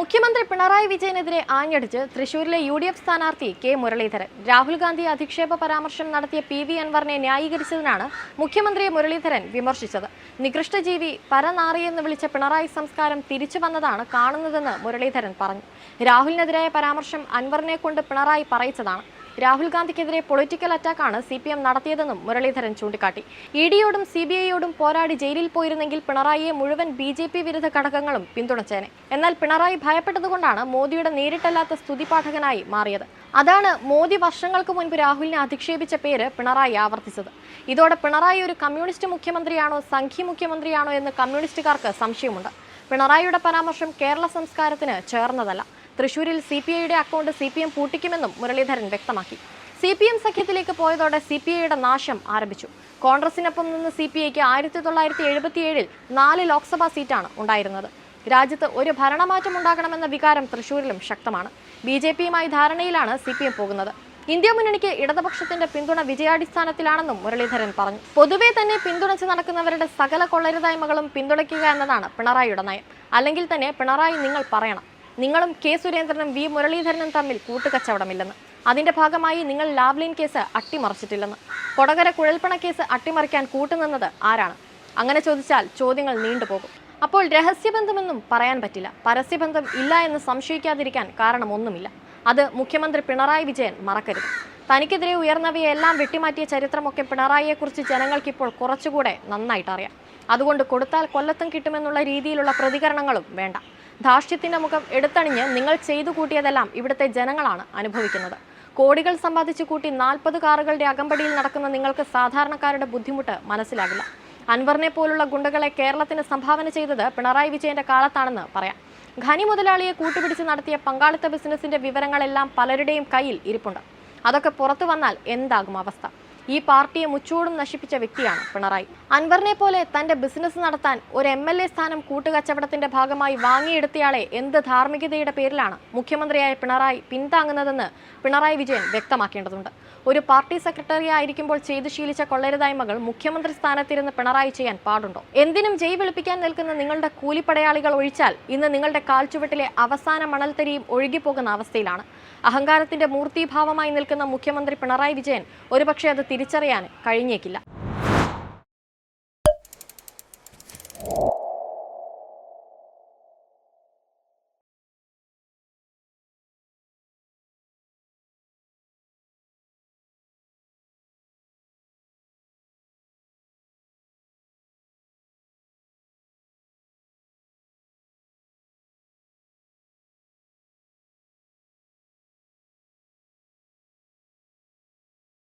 മുഖ്യമന്ത്രി പിണറായി വിജയനെതിരെ ആഞ്ഞടിച്ച് തൃശൂരിലെ യു ഡി എഫ് സ്ഥാനാർത്ഥി കെ മുരളീധരൻ. രാഹുൽ ഗാന്ധി അധിക്ഷേപ പരാമർശം നടത്തിയ പി വി അൻവറിനെ ന്യായീകരിച്ചതിനാണ് മുഖ്യമന്ത്രിയെ മുരളീധരൻ വിമർശിച്ചത്. നികൃഷ്ടജീവി പരനാറിയെന്ന് വിളിച്ച പിണറായി സംസ്കാരം തിരിച്ചു വന്നതാണ് കാണുന്നതെന്ന് മുരളീധരൻ പറഞ്ഞു. രാഹുലിനെതിരായ പരാമർശം അൻവറിനെ കൊണ്ട് പിണറായി പറയിച്ചതാണ്. രാഹുൽ ഗാന്ധിക്കെതിരെ പൊളിറ്റിക്കൽ അറ്റാക്കാണ് സി പി എം നടത്തിയതെന്നും മുരളീധരൻ ചൂണ്ടിക്കാട്ടി. ഇ ഡിയോടും സി ബി ഐയോടും പോരാടി ജയിലിൽ പോയിരുന്നെങ്കിൽ പിണറായിയെ മുഴുവൻ ബി ജെ പി വിരുദ്ധ ഘടകങ്ങളും പിന്തുണച്ചേനെ. എന്നാൽ പിണറായി ഭയപ്പെട്ടതുകൊണ്ടാണ് മോദിയുടെ നേരിട്ടല്ലാത്ത സ്തുതിപാഠകനായി മാറിയത്. അതാണ് മോദി വർഷങ്ങൾക്ക് മുൻപ് രാഹുലിനെ അധിക്ഷേപിച്ച പേര് പിണറായി ആവർത്തിച്ചത്. ഇതോടെ പിണറായി ഒരു കമ്മ്യൂണിസ്റ്റ് മുഖ്യമന്ത്രിയാണോ സംഘി മുഖ്യമന്ത്രിയാണോ എന്ന് കമ്മ്യൂണിസ്റ്റുകാർക്ക് സംശയമുണ്ട്. പിണറായിയുടെ പരാമർശം കേരള സംസ്കാരത്തിന് ചേർന്നതല്ല. തൃശൂരിൽ സി പി ഐയുടെ അക്കൗണ്ട് സി പി എം പൂട്ടിക്കുമെന്നും മുരളീധരൻ വ്യക്തമാക്കി. സി പി എം സഖ്യത്തിലേക്ക് പോയതോടെ സി പി ഐയുടെ നാശം ആരംഭിച്ചു. കോൺഗ്രസിനൊപ്പം നിന്ന് സി പി ഐക്ക് ആയിരത്തി തൊള്ളായിരത്തി എഴുപത്തിയേഴിൽ നാല് ലോക്സഭാ സീറ്റാണ് ഉണ്ടായിരുന്നത്. രാജ്യത്ത് ഒരു ഭരണമാറ്റം ഉണ്ടാകണമെന്ന വികാരം തൃശൂരിലും ശക്തമാണ്. ബി ജെ പിയുമായി ധാരണയിലാണ് സി പി എം പോകുന്നത്. ഇന്ത്യ മുന്നണിക്ക് ഇടതുപക്ഷത്തിന്റെ പിന്തുണ വിജയാടിസ്ഥാനത്തിലാണെന്നും മുരളീധരൻ പറഞ്ഞു. പൊതുവെ തന്നെ പിന്തുണച്ച് നടക്കുന്നവരുടെ സകല കൊള്ളരുതായ്മകളും പിന്തുണയ്ക്കുക എന്നതാണ് പിണറായിയുടെ നയം. അല്ലെങ്കിൽ തന്നെ പിണറായി നിങ്ങൾ പറയണം. നിങ്ങളും കെ സുരേന്ദ്രനും വി മുരളീധരനും തമ്മിൽ കൂട്ടുകച്ചവടമില്ലെന്ന്. അതിന്റെ ഭാഗമായി നിങ്ങൾ ലാവ്ലിൻ കേസ് അട്ടിമറിച്ചിട്ടില്ലെന്ന്. കൊടകര കുഴൽപ്പണ കേസ് അട്ടിമറിക്കാൻ കൂട്ടുനിന്നത് ആരാണ്? അങ്ങനെ ചോദിച്ചാൽ ചോദ്യങ്ങൾ നീണ്ടുപോകും. അപ്പോൾ രഹസ്യബന്ധമെന്നും പറയാൻ പറ്റില്ല. പരസ്യബന്ധം ഇല്ല എന്ന് സംശയിക്കാതിരിക്കാൻ കാരണമൊന്നുമില്ല. അത് മുഖ്യമന്ത്രി പിണറായി വിജയൻ മറക്കരുത്. തനിക്കെതിരെ ഉയർന്നവയെല്ലാം വെട്ടിമാറ്റിയ ചരിത്രമൊക്കെ പിണറായിയെക്കുറിച്ച് ജനങ്ങൾക്കിപ്പോൾ കുറച്ചുകൂടെ നന്നായിട്ടറിയാം. അതുകൊണ്ട് കൊടുത്താൽ കൊല്ലത്തും കിട്ടുമെന്നുള്ള രീതിയിലുള്ള പ്രതികരണങ്ങളും വേണ്ട. ധാർഷ്ട്യത്തിന്റെ മുഖം എടുത്തണിഞ്ഞ് നിങ്ങൾ ചെയ്തു കൂട്ടിയതെല്ലാം ഇവിടുത്തെ ജനങ്ങളാണ് അനുഭവിക്കുന്നത്. കോടികൾ സമ്പാദിച്ചു കൂട്ടി നാൽപ്പത് കാറുകളുടെ അകമ്പടിയിൽ നടക്കുന്ന നിങ്ങൾക്ക് സാധാരണക്കാരുടെ ബുദ്ധിമുട്ട് മനസ്സിലാകില്ല. അൻവറിനെ പോലുള്ള ഗുണ്ടകളെ കേരളത്തിന് സംഭാവന ചെയ്തത് പിണറായി വിജയന്റെ കാലത്താണെന്ന് പറയാം. ഖനി മുതലാളിയെ കൂട്ടുപിടിച്ച് നടത്തിയ പങ്കാളിത്ത ബിസിനസിന്റെ വിവരങ്ങളെല്ലാം പലരുടെയും കയ്യിൽ ഇരിപ്പുണ്ട്. അതൊക്കെ പുറത്തു വന്നാൽ എന്താകും അവസ്ഥ? ഈ പാർട്ടിയെ മുച്ചൂടും നശിപ്പിച്ച വ്യക്തിയാണ് പിണറായി. അൻവറിനെ പോലെ തന്റെ ബിസിനസ് നടത്താൻ ഒരു എം എൽ എ സ്ഥാനം കൂട്ടുകച്ചവടത്തിന്റെ ഭാഗമായി വാങ്ങിയെടുത്തയാളെ എന്ത് ധാർമ്മികതയുടെ പേരിലാണ് മുഖ്യമന്ത്രിയായ പിണറായി പിന്താങ്ങുന്നതെന്ന് പിണറായി വിജയൻ വ്യക്തമാക്കേണ്ടതുണ്ട്. ഒരു പാർട്ടി സെക്രട്ടറി ആയിരിക്കുമ്പോൾ ചെയ്തു ശീലിച്ച കൊള്ളരുതായ്മകൾ മുഖ്യമന്ത്രി സ്ഥാനത്തിരുന്ന് പിണറായി ചെയ്യാൻ പാടുണ്ടോ? എന്തിനും ജയ് വിളിപ്പിക്കാൻ നിൽക്കുന്ന നിങ്ങളുടെ കൂലിപ്പടയാളികൾ ഒഴിച്ചാൽ ഇന്ന് നിങ്ങളുടെ കാൽച്ചുവട്ടിലെ അവസാന മണൽത്തരിയും ഒഴുകിപ്പോകുന്ന അവസ്ഥയിലാണ്. അഹങ്കാരത്തിന്റെ മൂർത്തിഭാവമായി നിൽക്കുന്ന മുഖ്യമന്ത്രി പിണറായി വിജയൻ ഒരുപക്ഷെ അത് തിരിച്ചറിയാൻ കഴിഞ്ഞേക്കില്ല.